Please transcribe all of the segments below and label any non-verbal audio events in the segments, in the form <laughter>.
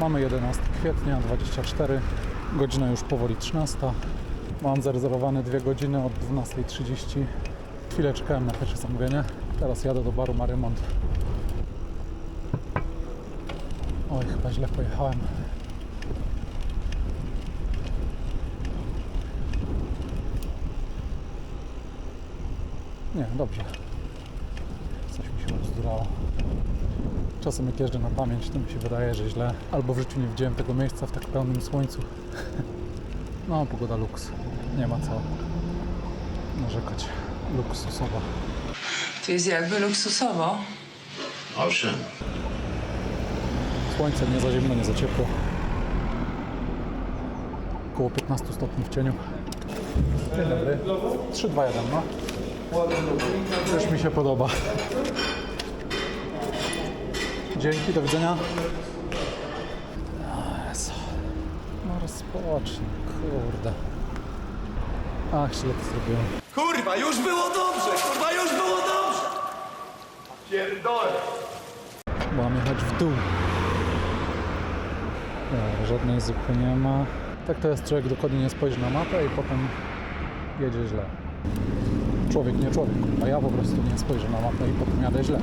Mamy 11 kwietnia 24, godzina już powoli 13. Mam zarezerwowane dwie godziny od 12.30. Chwilę czekałem na pierwsze zamówienie. Teraz jadę do baru Marymont. Oj, chyba źle pojechałem. Nie, dobrze. Czasem jak jeżdżę na pamięć, to mi się wydaje, że źle. Albo w życiu nie widziałem tego miejsca w tak pełnym słońcu. <laughs> No, pogoda luks. Nie ma co narzekać. Luksusowa. To jest jakby luksusowo. Owszem. Słońce nie za zimno, nie za ciepło. Około 15 stopni w cieniu. Dzień dobry. 3, 2, 1, no. Już mi się podoba. Dzięki, do widzenia. Jezu. No rozpocznij, kurde. Ach, źle to zrobiłem. Kurwa, już było dobrze! Kurwa, już było dobrze! Pierdolę! Mam jechać w dół. Dobra, żadnej zupy nie ma. Tak to jest, człowiek dokładnie nie spojrzy na mapę i potem jedzie źle. Człowiek, nie człowiek, a ja po prostu nie spojrzę na mapę i potem jadę źle.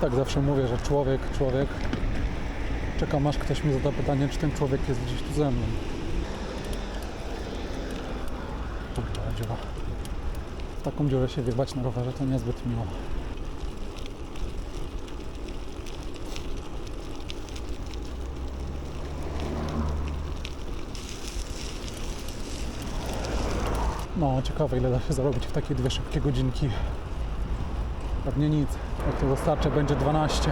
Tak zawsze mówię, że człowiek, człowiek. Czekam aż ktoś mi zada pytanie, czy ten człowiek jest gdzieś tu ze mną. Kurwa, dziura. W taką dziurę się wjebać na rowerze to niezbyt miło. No, ciekawe ile da się zarobić w takie dwie szybkie godzinki. Pewnie nic. Jak to dostarczę, będzie 12.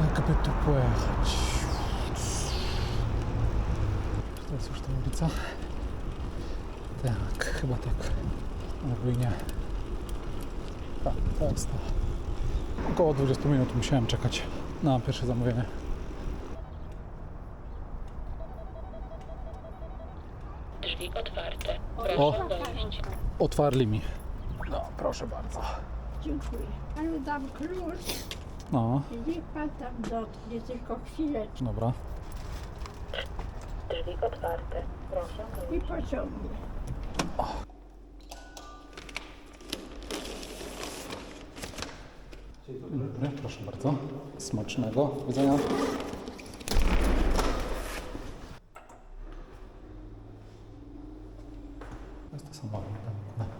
Jakby tu pojechać. Czy to jest już ta ulica? Tak, chyba tak. Albo i nie. Tak, to jest to. Około 20 minut musiałem czekać na pierwsze zamówienie. Drzwi otwarte. O. Proszę wejść. Otwarli mi. No, proszę bardzo. Dziękuję. Panu dam klucz No, i niech pan tam dotknie tylko chwileczkę dobra. Drzwi otwarte. Proszę i pociągnie. Dzień dobry, proszę bardzo. Smacznego. Do widzenia. To jest to samo. prawda?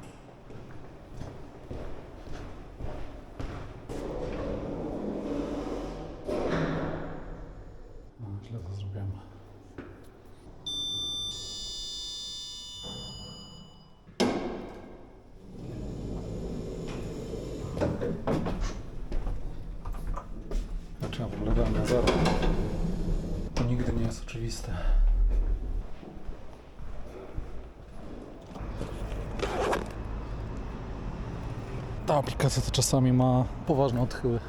A, źle to zrobiłem. Ogóle dałem na zero. To nigdy nie jest oczywiste. Ta aplikacja to czasami ma poważne odchyły.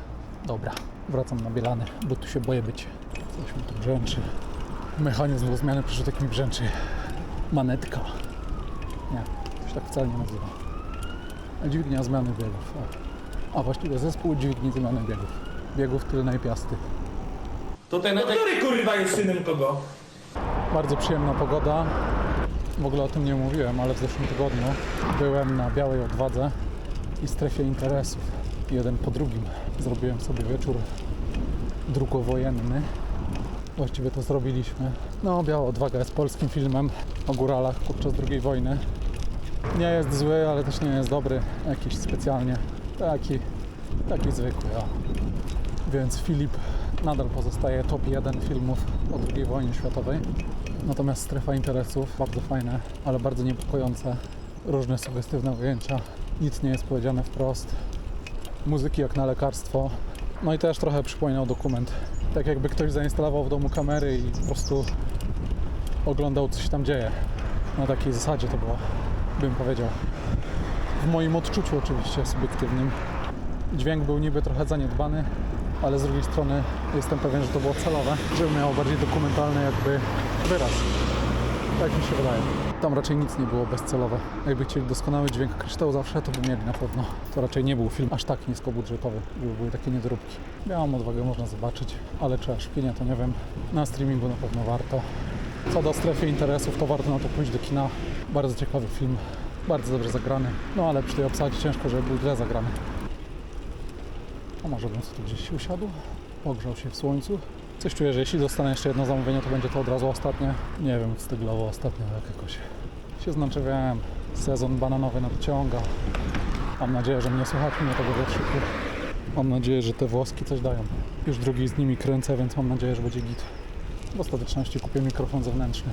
Dobra, wracam na Bielany, bo tu się boję być. Coś mi tu brzęczy. Mechanizm do zmiany przerzutek mi brzęczy. Manetka. Nie, to się tak wcale nie nazywa. Dźwignia zmiany biegów. O. A właściwie zespół dźwigni zmiany biegów. Biegów tylnej piasty. To ten, który kurwa jest synem kogo? Bardzo przyjemna pogoda. W ogóle o tym nie mówiłem, ale w zeszłym tygodniu byłem na Białej Odwadze i strefie interesów. Jeden po drugim. Zrobiłem sobie wieczór drugowojenny. Właściwie to zrobiliśmy. No, Biała Odwaga jest polskim filmem o góralach podczas II wojny. Nie jest zły, ale też nie jest dobry jakiś specjalnie. Taki, taki zwykły, o. Więc Filip nadal pozostaje top 1 filmów o II wojnie światowej. Natomiast strefa interesów, bardzo fajne, ale bardzo niepokojące. różne sugestywne ujęcia. Nic nie jest powiedziane wprost. Muzyki jak na lekarstwo. No i też trochę przypominał dokument. Tak jakby ktoś zainstalował w domu kamery i po prostu oglądał co się tam dzieje. Na takiej zasadzie to było, bym powiedział. W moim odczuciu oczywiście subiektywnym. Dźwięk był niby trochę zaniedbany, ale z drugiej strony jestem pewien, że to było celowe, żeby miało bardziej dokumentalny jakby wyraz. Tak mi się wydaje. Tam raczej nic nie było bezcelowe. Jakby chcieli doskonały dźwięk kryształu zawsze, to by mieli na pewno. To raczej nie był film aż tak niskobudżetowy, żeby były takie niedoróbki. Miałam odwagę, można zobaczyć, ale czy aż pienia, to nie wiem. Na streamingu na pewno warto. Co do strefy interesów, to warto na to pójść do kina. Bardzo ciekawy film, bardzo dobrze zagrany. No ale przy tej obsadzie ciężko, żeby był źle zagrany. A może bym tu gdzieś usiadł? Pogrzał się w słońcu? Coś czuję, że jeśli dostanę jeszcze jedno zamówienie, to będzie to od razu ostatnie. Nie wiem, styglowo ostatnie, jak jakoś się znaczywiałem. Sezon bananowy nadciąga. Mam nadzieję, że mnie słychać mimo tego wietrzyku. Mam nadzieję, że te włoski coś dają. Już drugi z nimi kręcę, więc mam nadzieję, że będzie git. W ostateczności kupię mikrofon zewnętrzny.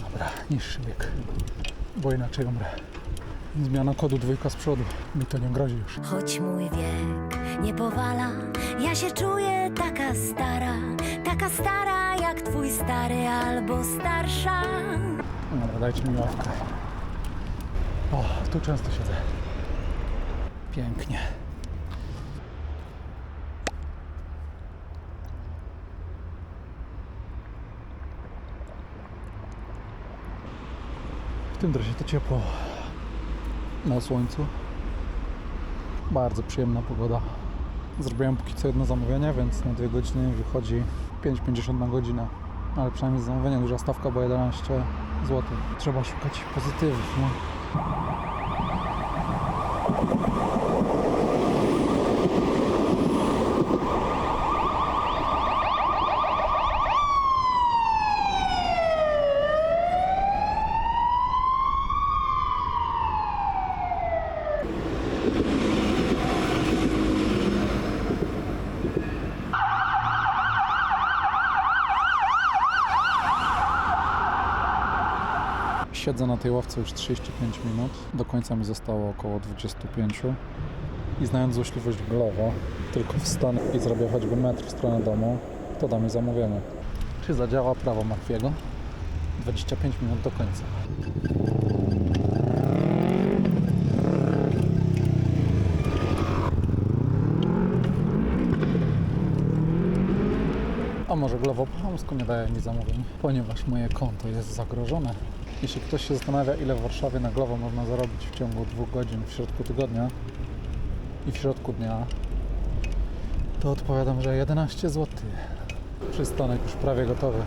Dobra, niższy bieg, bo inaczej umrę. Zmiana kodu dwójka z przodu, mi to nie grozi już. Choć mój wiek nie powala, ja się czuję taka stara, taka stara jak twój stary albo starsza. Dobra, dajcie mi ławkę. O, tu często siedzę. Pięknie. W tym dresie to ciepło. Na słońcu. Bardzo przyjemna pogoda. Zrobiłem póki co jedno zamówienie, więc na dwie godziny wychodzi 5,50 na godzinę. Ale przynajmniej z zamówienia duża stawka, bo 11 zł. Trzeba szukać pozytywów, no. Siedzę na tej ławce już 35 minut. Do końca mi zostało około 25. I znając złośliwość Glovo, tylko wstanę i zrobię choćby metr w stronę domu, to da mi zamówienie. Czy zadziała prawo Murphy'ego? 25 minut do końca. A może Glovo po nie daje mi zamówień, ponieważ moje konto jest zagrożone. Jeśli ktoś się zastanawia, ile w Warszawie na Glovo można zarobić w ciągu dwóch godzin w środku tygodnia i w środku dnia, to odpowiadam, że 11 zł. Przystanek już prawie gotowy.